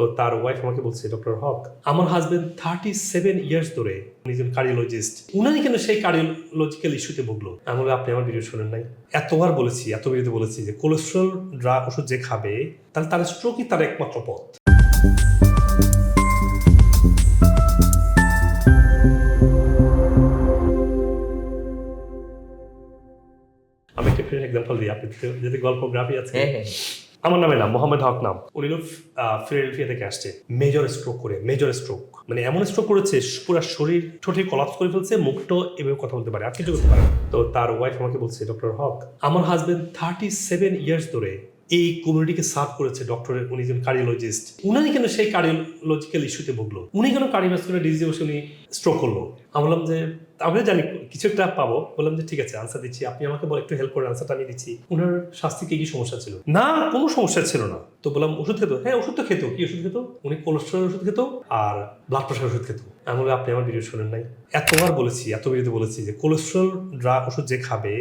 তো তার ওয়াইফ আমাকে বলছে ডক্টর হক আমার হাজবেন্ড থার্টি সেভেন ইয়ার্স ধরে উনি একজন কার্ডিওলজিস্ট উনারই কেন সেই কার্ডিওলজিক্যাল ইস্যুতে ভুগলো? আমি বলি, আপনি আমার ভিডিও শোনেন নাই। এতবার বলেছি এত ভিডিওতে বলেছি যে কোলেস্ট্রল ড্রাগ ওষুধ যে খাবে তাহলে তার স্ট্রোকই তার একমাত্র পথ। আমি একটা ফ্রেন্ড এক্সাম্পল দিই আপনি যদি গল্পগ্রাফি আছে। হ্যাঁ হ্যাঁ। আমার নামে নাম, মোহাম্মদ হক নাম। উনি লোক ফিলাডেলফিয়া থেকে আসছে। মেজর স্ট্রোক করে মেজর স্ট্রোক মানে এমন স্ট্রোক করেছে, পুরো শরীর ঠোঁটে কলাপস করে ফেলছে মুখটো এভাবে কথা বলতে পারে, আর কিছু করতে পারে তো তার ওয়াইফ আমাকে বলছে ডক্টর হক, আমার হাজবেন্ড থার্টি সেভেন ইয়ার্স ধরে এই কমিউনিটিকে সার্ভ করেছে ডক্টরের উনি একজন কার্ডিওলজিস্ট উনারই কেন সেই কার্ডিওলজিক্যাল ইস্যুতে ভুগলো? উনি কেন কার্ডিওভাস্কুলার ডিজিজে বসে উনি স্ট্রোক করল? আমি বললাম যে আমি জানি কিছু একটা পাবো। বললাম যে ঠিক আছে আনসার দিচ্ছি। আপনি আমাকে বল একটু হেল্প করে আনসারটা আমি দিচ্ছি। ওনার স্বাস্থ্যে কি সমস্যা ছিল? না কোনো সমস্যা ছিল না। তো বললাম ওষুধ খেতো? হ্যাঁ ওষুধ তো খেতো। কি ওষুধ খেতো? উনি কোলেস্ট্রল ওষুধ খেতো আর ব্লাড প্রেশার ওষুধ খেতো। আমি বলি, আপনি আমার ভিডিও শোনেন নাই। এতবার বলেছি এত ভিডিওতে বলেছি যে কোলেস্ট্রল ড্রাগ ওষুধ যে খাবে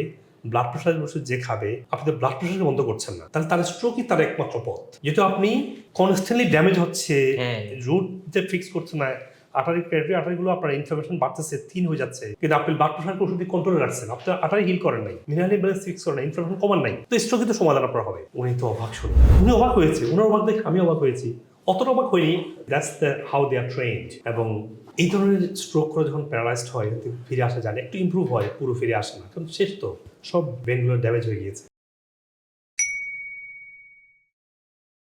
ব্লাড প্রেশারের ওষুধ যে খাবে আপনি তো ব্লাড প্রেশার বন্ধ করছেন না। তাহলে তার স্ট্রোকই তার একমাত্র পথ। যেহেতু আপনি কনস্ট্যান্টলি ড্যামেজ হচ্ছে হ্যাঁ। রুট যে ফিক্স করছে না আটারি পেটে আটারিগুলো আপনার ইনফ্লামেশন বাড়তেছে থিন হয়ে যাচ্ছে। কিন্তু আপনি ব্লাড প্রেশারকে ওষুধ কন্ট্রোলে রাখছেন আপনার আটারি হিল করেন নাই। মিনারেলি ব্যালেন্স ফিক্স করেন ইনফ্লামেশন কমান নাই। তো স্ট্রোকে তো সমাধান আপনার হবে। উনি তো অবাক শুনে। উনি অবাক হয়েছে। উনার অবাক দেখে আমি অবাক হয়েছি। অতটা অবাক হয়নি। That's the how they are trend এবং এই ধরনের স্ট্রোক করে যখন প্যারালাইজড হয় ফিরে আসা যায় একটু ইমপ্রুভ হয় পুরো ফিরে আসে না। কারণ শেষ তো। সব ব্রেনগুলো ড্যামেজ হয়ে গিয়েছে।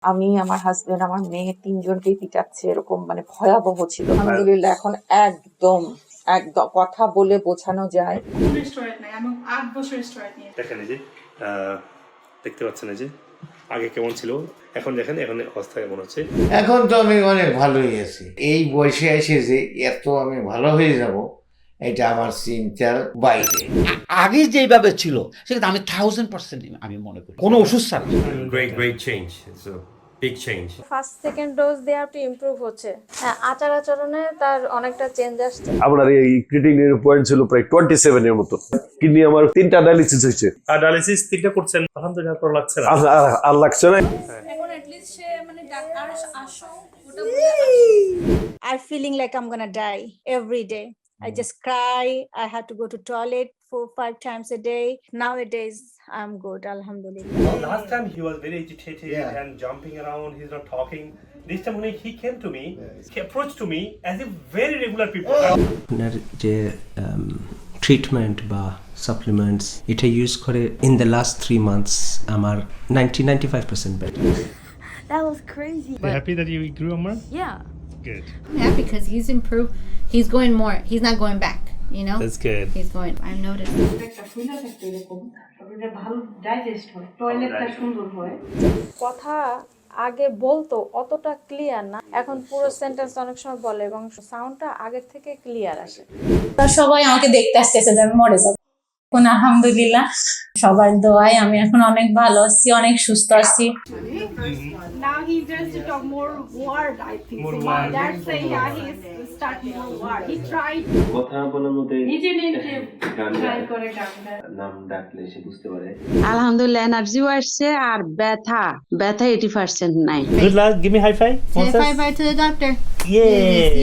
আমি আমার হাজবেন্ড আমার মেয়ে তিনজনকেই পিটাচ্ছে এরকম মানে ভয়াবহ ছিল। আলহামদুলিল্লাহ এখন একদম একদম কথা বলে বোঝানো যায়। কোনো নাই আমি আট বছর স্টোরেজ নিয়ে। দেখেন এই যে আহ, দেখতে পাচ্ছেন এই যে আগে কেমন ছিল এখন দেখেন এখন অবস্থা কেমন হচ্ছে। এখন তো আমি অনেক ভালোই আছি। এই বয়সে এসে যে এত আমি ভালো হয়ে যাব এটা আমার চিন্তার বাইরে। আগে যেভাবে ছিল সেটা আমি থাউজেন্ড পার্সেন্ট আমি মনে করি। কোনো ওষুধ ছাড়া। Great change. It's a big first second dose দেওয়া একটু ইমপ্রুভ হচ্ছে। হ্যাঁ আচার আচরণে তার অনেকটা চেঞ্জ আসছে। আপনার এই ক্রিটিনের পয়েন্ট ছিল প্রায় টোয়েন্টি সেভেনের মতো। কিডনি আমার তিনটা ডায়ালিসিস হয়েছে। আর ডায়ালিসিস তিনটা করছেন আলহামদুলিল্লাহ ভালো লাগছে না। আর- লাগছে না। এখন এটলিস্ট সে মানে ডাক্তার আসো ওটা I'm feeling like I'm gonna die every day. I just cry. I had to go to toilet four, five times a day. Nowadays, I'm good, alhamdulillah. Last time he was very agitated Yeah. and jumping around. He's not talking. This time when he came to me, he approached to me as if very regular people. আপনার যে treatment বা supplements এটা use করে in the last three months আমার ninety ninety five percent better That was crazy. happy that you grew, Amar? Yeah. Good. Yeah, because he's improved. He's going more. He's not going back. You know. That's good. He's going. I've noticed. হয় হয় কথা আগে বলতো অতটা clear না এখন পুরো sentence অনেক সময় বলে এবং সাউন্ডটা আগের থেকে ক্লিয়ার আসে সবাই আমাকে দেখতে আসতেছে যে আমি মরে যাব এখন আলহামদুলিল্লাহ সবার দোয়ায় আমি এখন অনেক ভালো আছি অনেক সুস্থ আছি he just of more word, I think. More so word. That's why yeah, he start more word. He tried. কথা বলার মধ্যে নিজে নিজে ট্রাই করে নাম ডাকলে সে বুঝতে পারে আলহামদুলিল্লাহ এনার্জিও আসছে আর ব্যথা ব্যথা এইটি পার্সেন্ট নাই Good luck. Give me high five. Say bye bye to the doctor. Yeah.